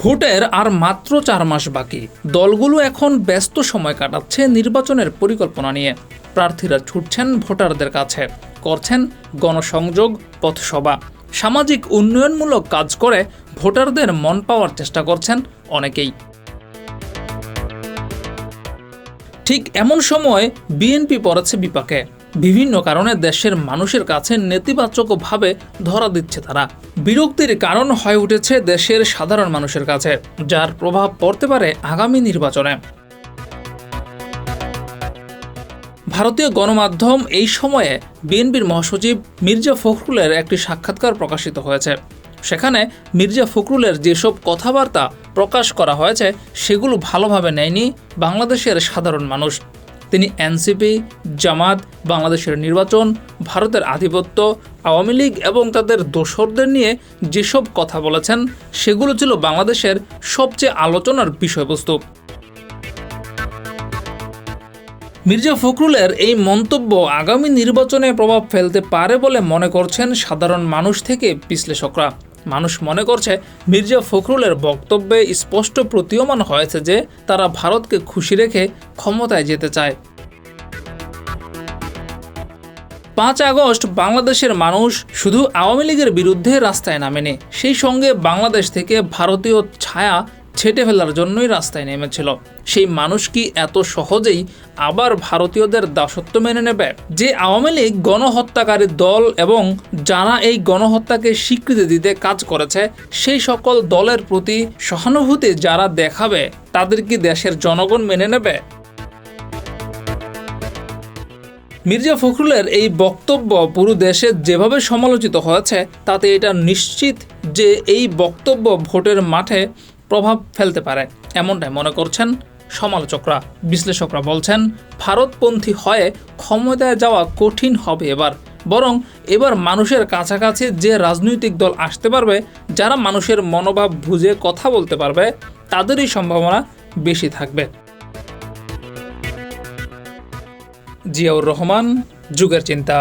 ভোটের আর মাত্র চার মাস বাকি। দলগুলো এখন ব্যস্ত সময় কাটাচ্ছে নির্বাচনের পরিকল্পনা নিয়ে। প্রার্থীরা ছুটছেন ভোটারদের কাছে। করছেন গণসংযোগ, পথসভা। সামাজিক উন্নয়নমূলক কাজ করে ভোটারদের মন পাওয়ার চেষ্টা করছেন অনেকেই। ঠিক এমন সময় বিএনপি পড়েছে বিপাকে। বিভিন্ন কারণে দেশের মানুষের কাছে নেতিবাচকভাবে ধরা দিচ্ছে তারা। বিরক্তির কারণ হয়ে উঠেছে দেশের সাধারণ মানুষের কাছে, যার প্রভাব পড়তে পারে আগামী নির্বাচনে। ভারতীয় গণমাধ্যম এই সময়ে বিএনপির মহাসচিব মির্জা ফখরুলের একটি সাক্ষাৎকার প্রকাশিত হয়েছে। সেখানে মির্জা ফখরুলের যেসব কথাবার্তা প্রকাশ করা হয়েছে, সেগুলো ভালোভাবে নেয়নি বাংলাদেশের সাধারণ মানুষ। তিনি এনসিপি, জামাত, বাংলাদেশের নির্বাচন, ভারতের আধিপত্য, আওয়ামী লীগ এবং তাদের দোসরদের নিয়ে যেসব কথা বলেছেন, সেগুলো ছিল বাংলাদেশের সবচেয়ে আলোচনার বিষয়বস্তু। মির্জা ফখরুলের এই মন্তব্য আগামী নির্বাচনে প্রভাব ফেলতে পারে বলে মনে করছেন সাধারণ মানুষ থেকে বিশ্লেষকরা। মানুষ মনে করছে মির্জা ফখরুলের বক্তব্যে স্পষ্ট প্রতীয়মান হয়েছে যে তারা ভারতকে খুশি রেখে ক্ষমতায় যেতে চায়। পাঁচ আগস্ট বাংলাদেশের মানুষ শুধু আওয়ামী লীগের বিরুদ্ধে রাস্তায় নামেনি। সেই সঙ্গে বাংলাদেশ থেকে ভারতীয় ছায়া ছেটে ফেলার জন্যই রাস্তায় নেমেছিল। সেই মানুষ কি এত সহজেই আবার ভারতীয়দের দাসত্ব মেনে নেবে? যে আওয়ামী লীগ গণহত্যাকারী দল এবং যারা এই গণহত্যাকে স্বীকৃতি দিতে কাজ করেছে, সেই সকল দলের প্রতি সহানুভূতি যারা দেখাবে, তাদের কি দেশের জনগণ মেনে নেবে? মির্জা ফখরুলের এই বক্তব্য পুরো দেশে যেভাবে সমালোচিত হয়েছে, তাতে এটা নিশ্চিত যে এই বক্তব্য ভোটের মাঠে প্রভাব ফেলতে পারে। এমনটাই মনে করছেন সমালোচকরা। বিশ্লেষকরা বলছেন, ভারতপন্থী হয়ে ক্ষমতায় যাওয়া কঠিন হবে এবার। বরং এবার মানুষের কাছাকাছি যে রাজনৈতিক দল আসতে পারবে, যারা মানুষের মনোভাব বুঝে কথা বলতে পারবে, তাদেরই সম্ভাবনা বেশি থাকবে। জিয়াউর রহমান, যুগের চিন্তা।